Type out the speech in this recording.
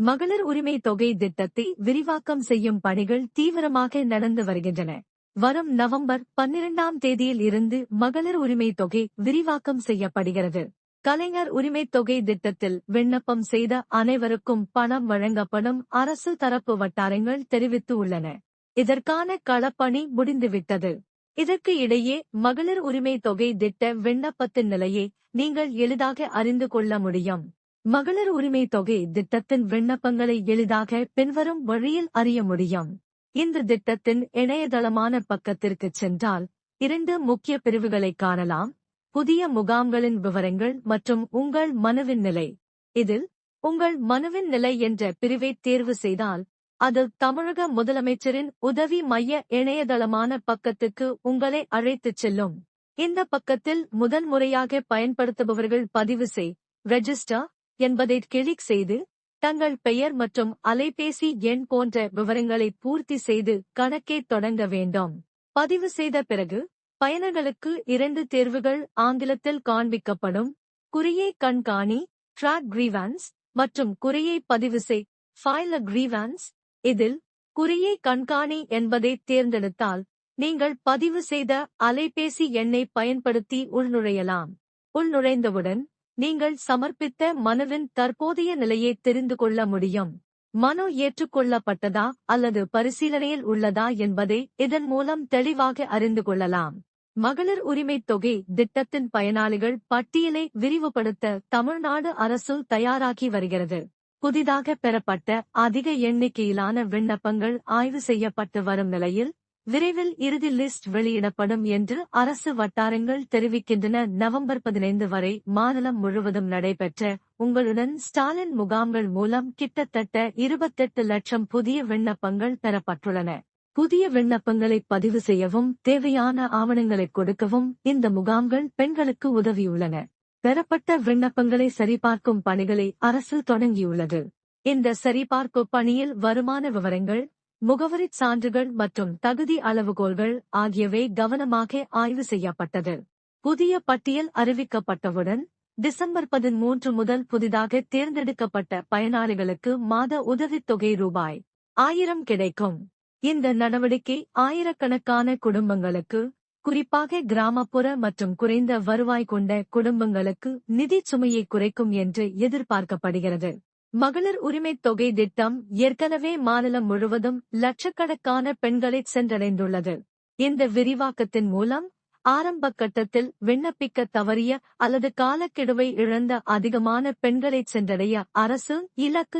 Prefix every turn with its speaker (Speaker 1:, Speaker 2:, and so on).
Speaker 1: மகளிர் உரிமை தொகை திட்டத்தை விரிவாக்கம் செய்யும் பணிகள் தீவிரமாக நடந்து வருகின்றன. வரும் நவம்பர் பன்னிரண்டாம் தேதியில் இருந்து மகளிர் உரிமை தொகை விரிவாக்கம் செய்யப்படுகிறது. கலைஞர் உரிமை தொகை திட்டத்தில் விண்ணப்பம் செய்த அனைவருக்கும் பணம் வழங்கப்படும் அரசு தரப்பு வட்டாரங்கள் தெரிவித்து உள்ளன. இதற்கான களப்பணி முடிந்துவிட்டது. இதற்கு இடையே மகளிர் உரிமை தொகை திட்ட விண்ணப்பத்தின் நிலையை நீங்கள் எளிதாக அறிந்து கொள்ள முடியும். மகளிர் உரிமை தொகை திட்டத்தின் விண்ணப்பங்களை எளிதாக பின்வரும் வழியில் அறிய முடியும். இந்த திட்டத்தின் இணையதளமான பக்கத்திற்கு சென்றால் இரண்டு முக்கிய பிரிவுகளை காணலாம். புதிய முகாம்களின் விவரங்கள் மற்றும் உங்கள் மனுவின் நிலை. இதில் உங்கள் மனுவின் நிலை என்ற பிரிவை தேர்வு செய்தால் அது தமிழக முதலமைச்சரின் உதவி மைய இணையதளமான பக்கத்துக்கு உங்களை அழைத்துச் செல்லும். இந்த பக்கத்தில் முதன்முறையாக பயன்படுத்துபவர்கள் பதிவு செய் ரெஜிஸ்டர் என்பதை கிளிக் செய்து தங்கள் பெயர் மற்றும் அலைபேசி எண் போன்ற விவரங்களை பூர்த்தி செய்து கணக்கை தொடங்க வேண்டும். பதிவு செய்த பிறகு பயனர்களுக்கு இரண்டு தேர்வுகள் ஆங்கிலத்தில் காண்பிக்கப்படும். குறியை கண்காணி ட்ராக் கிரீவான்ஸ் மற்றும் குறியை பதிவு செய் ஃபைல் கிரீவான்ஸ் இதில் குறியை கண்காணி என்பதை தேர்ந்தெடுத்தால் நீங்கள் பதிவு செய்த அலைபேசி எண்ணை பயன்படுத்தி உள்நுழையலாம். உள்நுழைந்தவுடன் நீங்கள் சமர்ப்பித்த மனுவின் தற்போதைய நிலையை தெரிந்து கொள்ள முடியும். மனு ஏற்றுக்கொள்ளப்பட்டதா அல்லது பரிசீலனையில் உள்ளதா என்பதை இதன் மூலம் தெளிவாக அறிந்து கொள்ளலாம். மகளிர் உரிமைத் தொகை திட்டத்தின் பயனாளிகள் பட்டியலை விரிவுபடுத்த தமிழ்நாடு அரசு தயாராகி வருகிறது. புதிதாக பெறப்பட்ட அதிக எண்ணிக்கையிலான விண்ணப்பங்கள் ஆய்வு செய்யப்பட்டு வரும் நிலையில் விரைவில் இறுதி லிஸ்ட் வெளியிடப்படும் என்று அரசு வட்டாரங்கள் தெரிவிக்கின்றன. நவம்பர் பதினைந்து வரை மாநிலம் முழுவதும் நடைபெற்ற உங்களுடன் ஸ்டாலின் முகாம்கள் மூலம் கிட்டத்தட்ட இருபத்தெட்டு லட்சம் புதிய விண்ணப்பங்கள் பெறப்பட்டுள்ளன. புதிய விண்ணப்பங்களை பதிவு செய்யவும் தேவையான ஆவணங்களை கொடுக்கவும் இந்த முகாம்கள் பெண்களுக்கு உதவியுள்ளன. பெறப்பட்ட விண்ணப்பங்களை சரிபார்க்கும் பணிகளை அரசு தொடங்கியுள்ளது. இந்த சரிபார்ப்பு பணியில் வருமான விவரங்கள் முகவரிச் சான்றுகள் மற்றும் தகுதி அளவுகோல்கள் ஆகியவை கவனமாக ஆய்வு செய்யப்பட்டது. புதிய பட்டியல் அறிவிக்கப்பட்டவுடன் டிசம்பர் பதிமூன்று முதல் புதிதாக தேர்ந்தெடுக்கப்பட்ட பயனாளிகளுக்கு மாத உதவித்தொகை ரூபாய் ஆயிரம் கிடைக்கும். இந்த நடவடிக்கை ஆயிரக்கணக்கான குடும்பங்களுக்கு குறிப்பாக கிராமப்புற மற்றும் குறைந்த வருவாய் கொண்ட குடும்பங்களுக்கு நிதி சுமையை குறைக்கும் என்று எதிர்பார்க்கப்படுகிறது. மகளிர் உரிமை தொகை திட்டம் ஏற்கனவே மாநிலம் முழுவதும் லட்சக்கணக்கான பெண்களை சென்றடைந்துள்ளது. இந்த விரிவாக்கத்தின் மூலம் ஆரம்ப கட்டத்தில் விண்ணப்பிக்க தவறிய அல்லது காலக்கெடுவை இழந்த அதிகமான பெண்களை சென்றடைய அரசு இலக்கு